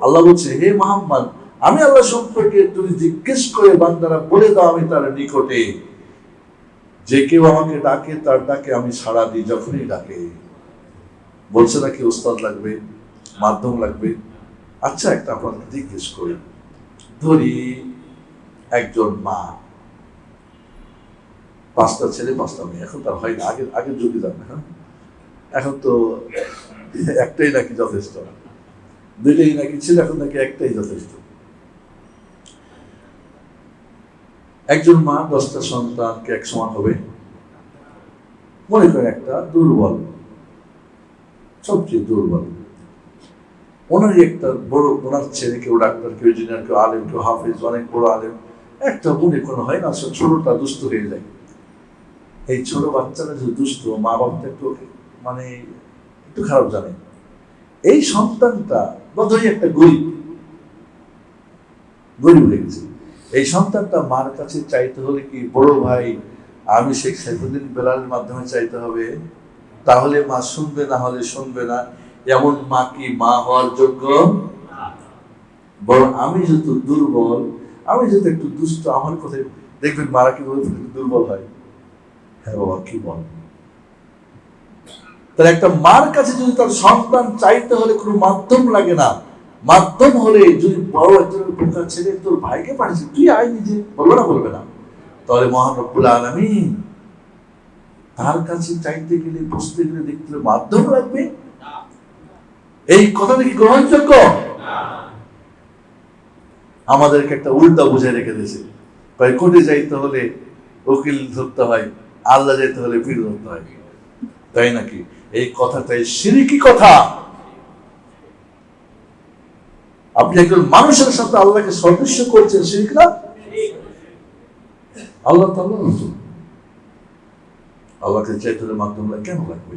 আল্লাহ বলছে, হে মোহাম্মদ, আমি আল্লাহ সম্পর্কে তুমি জিজ্ঞেস করে বান্দারা বলে দাও আমি তার নিকটে। যে কেউ আমাকে ডাকে, তার ডাকে আমি সাড়া দিই, যখনই ডাকে। বলছে নাকি উস্তাদ লাগবে, মাধ্যম লাগবে? আচ্ছা একটা আপনাকে জিজ্ঞেস করি। ধরি একজন মা, পাঁচটা ছেলে, পাঁচটা মেয়ে। এখন তার হয় না আগে আগের যুগে যান হ্যাঁ? এখন তো একটাই নাকি যথেষ্ট। দুইটাই নাকি, ছিল এখন নাকি একটাই যথেষ্ট। একজন মা, দশটা সন্তানকে এক সমান হবে? মনে করেন একটা দুর্বল, সবচেয়ে দুর্বল। ওনারই একটা বড় ওনার ছেলে, কেউ ডাক্তার, কেউ ইঞ্জিনিয়ার, কেউ আলেম, কেউ হাফিজ, অনেক বড় আলেম। একটা মনে কোনো হয় না আসলে ছোটটা দুষ্ট হয়ে যায়। এই ছোট বাচ্চারা যে দুষ্ট মা বাবা একটু মানে একটু খারাপ জানে। এই সন্তানটা বোধহয় একটা গরিব। গরিব হয়ে গেছে। এই সন্তানটা মার কাছে চাইতে হলে কি, বড় ভাই, আমি শেখ সাইফুদ্দিন বেলালের মাধ্যমে চাইতে হবে? তাহলে মা শুনবে না হলে শুনবে না। এমন মা কি মা হওয়ার যোগ্য? বরং আমি যেহেতু দুর্বল, আমি যেহেতু একটু দুষ্ট, আমার কথায় দেখবেন মারা কি দুর্বল হয়। হ্যাঁ বাবা, কি বল তাহলে একটা মার কাছে যদি তার সন্তান চাইতে হলে কোনো মাধ্যম লাগে না, মাধ্যম হলে যদি বড় একজনের প্রকার ছেলে তোর ভাইকে পাঠিয়েছে তুই আয় নিজে? বলবে না বলবে না। তাহলে মহান রব্বুল আলমিন তার কাছে চাইতে গেলে বসতে গেলে, দেখতে মাধ্যম লাগবে? এই কথাটা কি গ্রহণযোগ্য? আমাদেরকে একটা উল্টা বুঝে রেখে দিয়েছে। তাই কোর্টে যাইতে হলে উকিল ধরতে হয়, আল্লাহ যেতে হলে পীর ধরতে হয়। তাই নাকি? এই কথাটাই সিরিকি কথা। আপনি একজন মানুষের সাথে আল্লাহকে সদৃশ্য করছেন, সিরিক না? আল্লাহ তাল্লাহ নতুন। আল্লাহকে মাধ্যমে মাধ্যম কেন লাগবে?